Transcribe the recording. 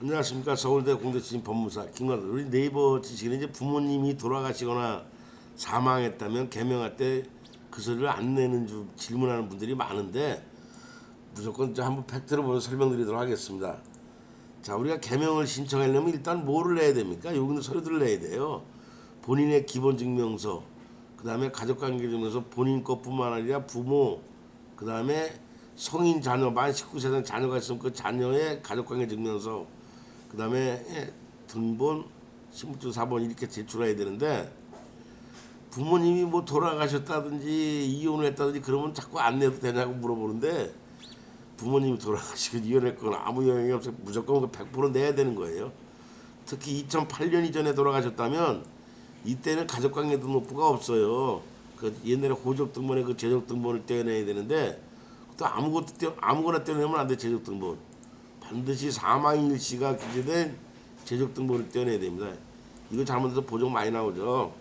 안녕하십니까 서울대 공대출신 법무사 김관우 우리 네이버 지식은 이제 부모님이 돌아가시거나 사망했다면 개명할 때 그 소리를 안 내는 줄 질문하는 분들이 많은데 무조건 이제 한번 팩트로 보여 설명드리도록 하겠습니다. 자 우리가 개명을 신청하려면 일단 뭐를 내야 됩니까? 여기는 서류들을 내야 돼요. 본인의 기본 증명서, 그 다음에 가족관계 증명서, 본인 것뿐만 아니라 부모, 그 다음에 성인 자녀, 만 19세 된 자녀가 있으면 그 자녀의 가족관계 증명서, 그 다음에 예, 등본, 신분증 4번 이렇게 제출해야 되는데 부모님이 뭐 돌아가셨다든지 이혼을 했다든지 그러면 자꾸 안 내도 되냐고 물어보는데 부모님이 돌아가시고 건 아무 영향이 없어 무조건 그100% 내야 되는 거예요. 특히 2008년 이전에 돌아가셨다면 이때는 가족관계 등록부가 없어요. 그 옛날에 호적 등본에 그 재적 등본을 떼어내야 되는데 또 아무것도 떼, 아무거나 떼어내면 안 돼 재적 등본. 반드시 사망일시가 기재된 재적 등본을 떼어내야 됩니다. 이거 잘못해서 보정 많이 나오죠.